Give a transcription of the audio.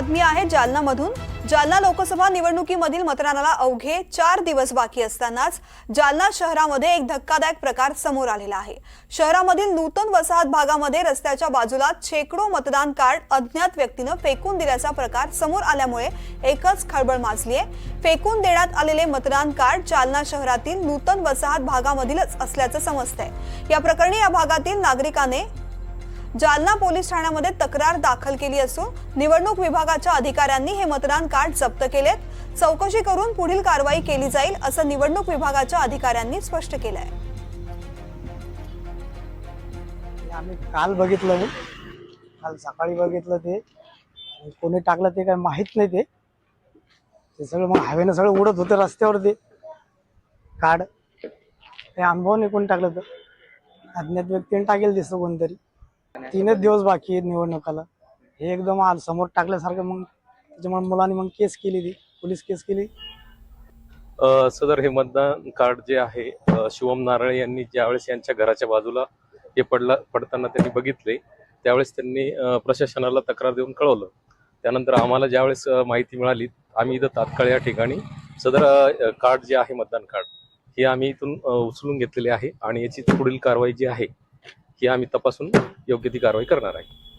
बातमी आहे जालनामधून. जालना लोकसभा निवडणुकीमधील मतदानाला अवघे चार दिवस बाकी असतानाच जालना शहरामध्ये एक धक्कादायक प्रकार समोर आलेला आहे. शहरामधील नूतन वसाहत भागामध्ये रस्त्याच्या बाजूला शेकडो मतदान कार्ड अज्ञात व्यक्तीनं फेकून दिल्याचा प्रकार समोर आल्यामुळे एकच खळबळ माजली आहे. फेकून देण्यात आलेले मतदान कार्ड जालना शहरातील नूतन वसाहत भागामधीलच असल्याचं समजतंय. या प्रकरणी या भागातील नागरिकाने जालना पोलीस ठाण्यामध्ये तक्रार दाखल केली असून निवडणूक विभागाच्या अधिकाऱ्यांनी हे मतदान कार्ड जप्त केलेत. चौकशी करून पुढील कारवाई केली जाईल असं निवडणूक विभागाच्या अधिकाऱ्यांनी स्पष्ट केलंय. आम्ही काल बघितलं मी काल सकाळी बघितलं ते. कोणी टाकलं ते काय माहीत नाही ते. ते सगळं मग हवेनं सगळं उडत होतं रस्त्यावर ते कार्ड. ते अनुभव नाही कोणी टाकलं तर. अज्ञात व्यक्तीने टाकेल दिसतं कोणतरी. तीनच दिवस बाकी आहेत निवडणुकाला. हे एकदम आल समोर टाकल्यासारखं मग त्याच्यामुळे मुलांनी मग केस केली ती पोलीस केस केली. अ, सदर हे मतदान कार्ड जे आहे अ, शिवम नारळे यांनी ज्यावेळेस यांच्या घराच्या बाजूला हे पडला पडताना त्यांनी बघितले त्यावेळेस त्यांनी अ, प्रशासनाला तक्रार देऊन कळवलं. त्यानंतर आम्हाला ज्यावेळेस अ, माहिती मिळाली आम्ही इथं तात्काळ या ठिकाणी सदर अ, कार्ड जे आहे मतदान कार्ड हे आम्ही इथून अ, उचलून घेतलेले आहे आणि याची पुढील कारवाई जी आहे ही आम्ही तपासून योग्य ती कारवाई करणार आहे.